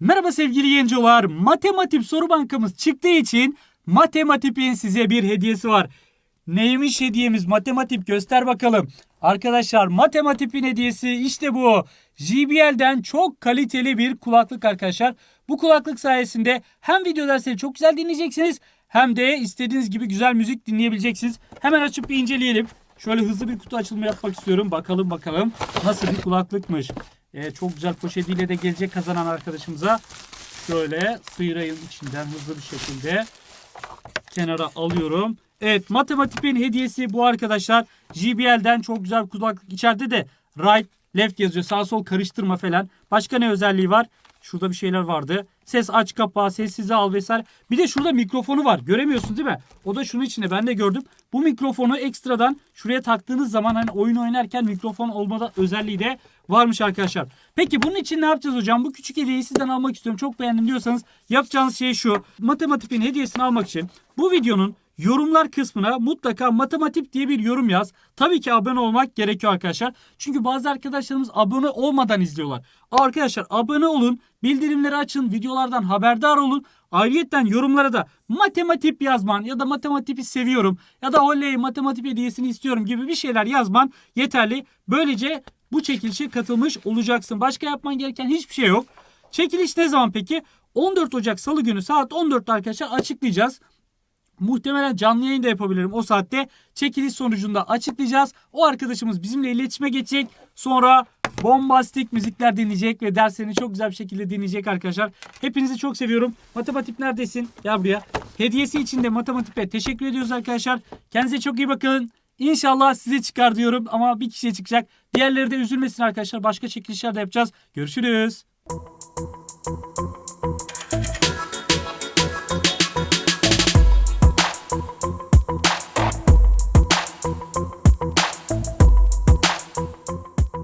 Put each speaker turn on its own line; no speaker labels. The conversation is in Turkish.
Merhaba sevgili yayıncılar. Matematik soru bankamız çıktığı için Matematik'in size bir hediyesi var. Neymiş hediyemiz? Matematik göster bakalım. Arkadaşlar Matematik'in hediyesi işte bu. JBL'den çok kaliteli bir kulaklık arkadaşlar. Bu kulaklık sayesinde hem video dersleri çok güzel dinleyeceksiniz hem de istediğiniz gibi güzel müzik dinleyebileceksiniz. Hemen açıp bir inceleyelim. Şöyle hızlı bir kutu açılımı yapmak istiyorum. Bakalım bakalım nasıl bir kulaklıkmış. Ee, çok güzel poşetiyle de gelecek kazanan arkadaşımıza şöyle sıyırayım içinden hızlı bir şekilde kenara alıyorum. Evet matematiğin hediyesi bu arkadaşlar. JBL'den çok güzel kulaklık. İçeride de right left yazıyor. Sağ sol karıştırma falan. Başka ne özelliği var? Şurada bir şeyler vardı. Ses aç kapağı, sessize al vesaire. Bir de şurada mikrofonu var. Göremiyorsun değil mi? O da şunun içinde ben de gördüm. Bu mikrofonu ekstradan şuraya taktığınız zaman hani oyun oynarken mikrofon olmada özelliği de varmış arkadaşlar. Peki bunun için ne yapacağız hocam? Bu küçük hediyeyi sizden almak istiyorum. Çok beğendim diyorsanız yapacağınız şey şu. Matematiğin hediyesini almak için bu videonun yorumlar kısmına mutlaka matematik diye bir yorum yaz. Tabii ki abone olmak gerekiyor arkadaşlar. Çünkü bazı arkadaşlarımız abone olmadan izliyorlar. Arkadaşlar abone olun, bildirimleri açın, videolardan haberdar olun. Ayrıyeten yorumlara da matematik yazman ya da matematiği seviyorum ya da oley matematik hediyesini istiyorum gibi bir şeyler yazman yeterli. Böylece bu çekilişe katılmış olacaksın. Başka yapman gereken hiçbir şey yok. Çekiliş ne zaman peki? 14 Ocak Salı günü saat 14'te arkadaşlar açıklayacağız. Muhtemelen canlı yayın da yapabilirim o saatte. Çekiliş sonucunda açıklayacağız. O arkadaşımız bizimle iletişime geçecek. Sonra bombastik müzikler dinleyecek ve derslerini çok güzel bir şekilde dinleyecek arkadaşlar. Hepinizi çok seviyorum. Matematik neredesin? Gel buraya. Hediyesi için de Matematik'e teşekkür ediyoruz arkadaşlar. Kendinize çok iyi bakın. İnşallah size çıkar diyorum ama bir kişiye çıkacak. Diğerleri de üzülmesin arkadaşlar. Başka çekilişler de yapacağız. Görüşürüz. Thank you.